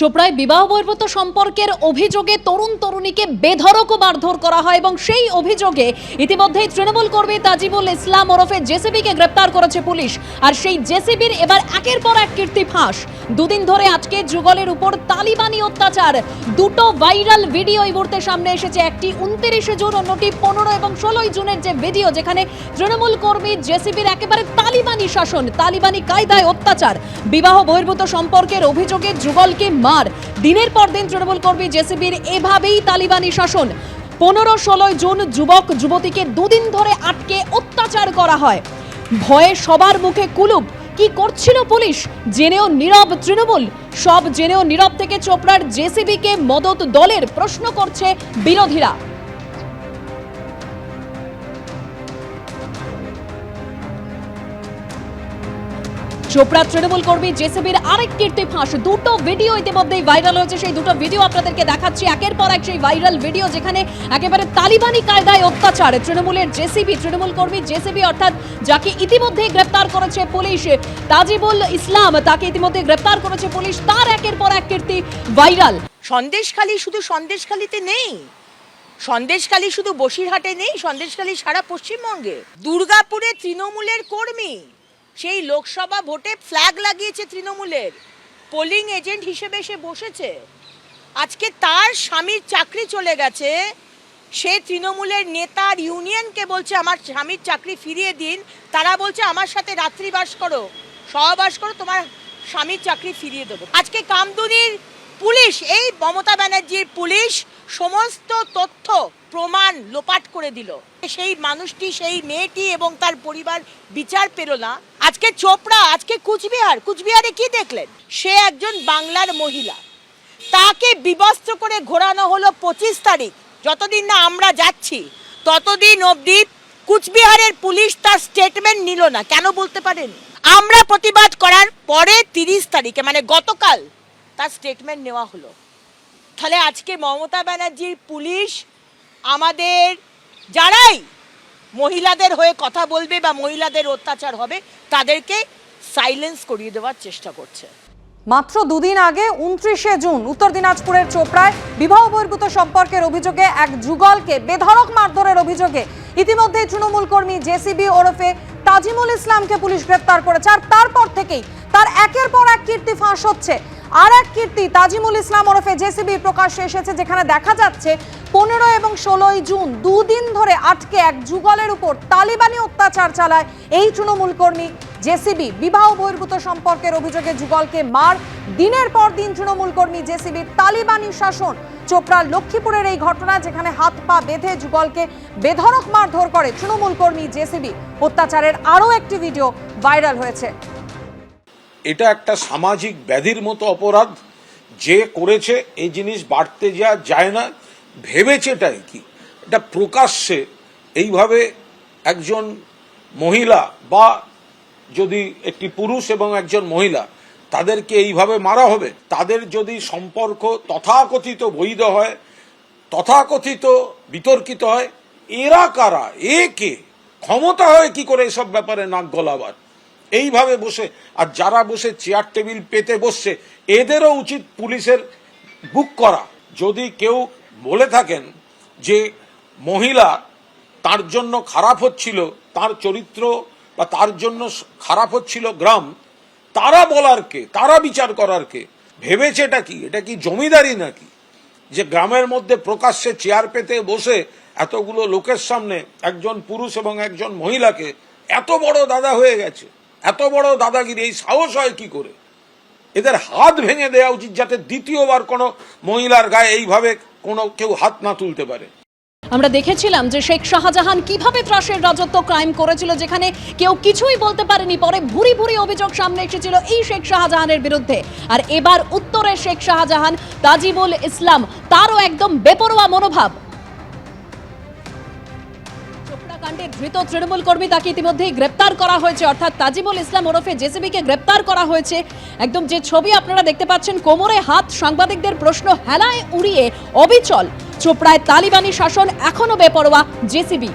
চোপড়ায় বিবাহ বহির্ভূত সম্পর্কের অভিযোগে তরুণ তরুণীকে বেধড়ক মারধর করা হয় এবং সেই অভিযোগে ইতিমধ্যেই তৃণমূল কর্মী তাজিবুল ইসলাম ওরফে জেসিবিকে গ্রেপ্তার করেছে পুলিশ। আর সেই জেসিবির এবার একের পর এক কীর্তি ফাঁস। দুদিন ধরে আজকে যুগলের উপর তালিবানি অত্যাচার। দুটো ভাইরাল ভিডিও এই মুহূর্তে সামনে এসেছে। একটি উনত্রিশে জুন, অন্যটি পনেরো এবং ষোলোই জুনের যে ভিডিও, যেখানে তৃণমূল কর্মী জেসিবির একেবারে তালিবানি শাসন, তালিবানি কায়দায় অত্যাচার। বিবাহ বহির্ভূত সম্পর্কের অভিযোগে যুগলকে মার। দিনের পর দিন তৃণমূল কর্মী জেসিবির এভাবেই তালিবানি শাসন। পনেরো ষোলোই জুন যুবক, যুবতীকে দুদিন ধরে আটকে অত্যাচার করা হয়। ভয়ে সবার মুখে কুলুপ। কি করছিল পুলিশ? জেনেও নীরব তৃণমূল। সব জেনেও নীরব থেকে চোপড়ার জেসিবিকে মদত দলের প্রশ্ন করছে বিরোধীরা। চোপড়া তৃণমূল কর্মী জেসিবির আরেক কীর্তি ফাঁস। দুটো ভিডিও ইতিমধ্যেই ভাইরাল হয়েছে। সেই দুটো ভিডিও আপনাদেরকে দেখাচ্ছি। একের পর এক সেই ভাইরাল ভিডিও যেখানে একেবারে তালিবানি কায়দায় অত্যাচার। তৃণমূলের জেসিবি, তৃণমূল কর্মী জেসিবি অর্থাৎ যাকে ইতিমধ্যেই গ্রেপ্তার করেছে পুলিশ, তাজিবুল ইসলাম, তাকে ইতিমধ্যে গ্রেপ্তার করেছে পুলিশ, তার একের পর এক কীর্তি ভাইরাল সন্দেশখালি শুধু সন্দেশখালিতে নেই। সন্দেশখালি শুধু বসিরহাটে নেই, সন্দেশখালি সারা পশ্চিমবঙ্গে। দুর্গাপুরে তৃণমূলের কর্মী। সেই লোকসভা ভোটে ফ্ল্যাগ লাগিয়েছে তৃণমূলের। পোলিং এজেন্ট হিসেবে সে বসেছে। আজকে তার স্বামীর চাকরি চলে গেছে। সে তৃণমূলের নেতার ইউনিয়নকে বলছে, আমার স্বামীর চাকরি ফিরিয়ে দিন। তারা বলছে, আমার সাথে রাত্রিবাস করো। সহবাস করো, তোমার স্বামীর চাকরি ফিরিয়ে দেবো। আজকে কামদুনির পুলিশ, এই মমতা ব্যানার্জির পুলিশ সমস্ত তথ্য, প্রমাণ লোপাট করে দিল। সেই মানুষটি, সেই মেয়েটি এবং তার পরিবার বিচার পেল না। আজকে চোপড়া, আজকে কুচবিহার। কুচবিহারে কি দেখলেন? সে একজন বাংলার মহিলা। তাকে বিবস্ত্র করে ঘোরানো হলো পঁচিশ তারিখ। যতদিন না আমরা যাচ্ছি, ততদিন অবধি কুচবিহারের পুলিশ তার স্টেটমেন্ট নিল না। কেন বলতে পারেন? আমরা প্রতিবাদ করার পরে তিরিশ তারিখে মানে গতকাল তার স্টেটমেন্ট নেওয়া হলো। তাহলে আজকে মমতা ব্যানার্জির পুলিশ আমাদের যারাই মহিলাদের হয়ে কথা বলবে বা মহিলাদের অত্যাচার হবে, তাদেরকে সাইলেন্স করিয়ে দেওয়ার চেষ্টা করছে। মাত্র দুদিন আগে উনত্রিশে জুন, উত্তর দিনাজপুরের চোপড়ায় বিবাহ বহির্ভূত সম্পর্কের অভিযোগে এক যুগলকে বেধড়ক মারধরের অভিযোগে ইতিমধ্যে তৃণমূল কর্মী জেসিবি ওরফে তাজিমুল ইসলামকে পুলিশ গ্রেপ্তার করেছে আর তারপর থেকেই তার একের পর এক কীর্তি ফাঁস হচ্ছে। আর এক কীর্তি তাজিমুল ইসলাম ওরফে জেসিবি প্রকাশ্যে এসেছে, যেখানে দেখা যাচ্ছে পনেরো এবং ষোলোই জুন, দুদিন ধরে আটকে এক যুগলের উপর তালিবানি অত্যাচার চালায় এই তৃণমূল কর্মী। জেসিবি, বিবাহ বহির্ভূত সম্পর্কের অভিযোগে যুগলকে মার। দিনের পর দিন তৃণমূল কর্মী জেসিবির তালিবানি শাসন। চোপড়ার লক্ষ্মীপুরের এই ঘটনা যেখানে হাত পা বেঁধে যুগলকে বেধড়ক মারধর করে তৃণমূল কর্মী জেসিবি, অত্যাচারের আরও একটি ভিডিও ভাইরাল হয়েছে। এটা একটা সামাজিক ব্যাধির মতো অপরাধ। যে করেছে, এই জিনিস বাড়তে যা যায় না। ভেবেছেটাই কি? এটা প্রকাশ্যে এইভাবে একজন মহিলা বা যদি একটি পুরুষ এবং একজন মহিলা তাদেরকে এইভাবে মারা হবে, তাদের যদি সম্পর্ক তথাকথিত বৈধ হয়, তথাকথিত বিতর্কিত হয়, এরা কারা? এ কে? ক্ষমতা হয় কি করে এসব ব্যাপারে নাক গলাবার? এইভাবে বসে, আর যারা বসে চেয়ার টেবিল পেতে বসছে, এদেরও উচিত পুলিশের বুক করা। যদি কেউ বলে থাকেন যে মহিলা তার জন্য খারাপ হচ্ছিল, তার চরিত্র বা তার জন্য খারাপ হচ্ছিল গ্রাম, তারা বলার কে, তারা বিচার করার কে? ভেবেছে এটা কি? এটা কি জমিদারি নাকি? যে গ্রামের মধ্যে প্রকাশ্যে চেয়ার পেতে বসে এতগুলো লোকের সামনে একজন পুরুষ এবং একজন মহিলাকে এত বড় দাদা হয়ে গেছে, এত বড় দাদাগিরি, এই সাহস হয় কি করে? এদের হাত ভেঙে দেওয়া উচিত যাতে দ্বিতীয়বার কোনো মহিলার গায়ে এইভাবে কোনো কেউ হাত না তুলতে পারে। আমরা দেখেছিলাম যে শেখ শাহজাহান কীভাবে ত্রাসের রাজত্ব ক্রাইম করেছিল, যেখানে কেউ কিছুই বলতে পারেনি, পরে ভুরি ভুরি অভিযোগ সামনে এসেছিল এই শেখ শাহজাহানের বিরুদ্ধে। আর এবার উত্তরে শেখ শাহজাহান, তাজিবুল ইসলাম, তারও একদম বেপরোয়া মনোভাব। হত্যাকাণ্ডের ধৃত তৃণমূল কর্মী তাকে ইতিমধ্যেই গ্রেপ্তার করা হয়েছে। অর্থাৎ তাজিবুল ইসলাম ওরফে জেসিবিকে গ্রেপ্তার করা হয়েছে। একদম যে ছবি আপনারা দেখতে পাচ্ছেন, কোমরে হাত, সাংবাদিকদের প্রশ্ন হেলায় উড়িয়ে অবিচল। চোপড়ায় তালিবানি শাসন এখনও বেপরোয়া জেসিবি।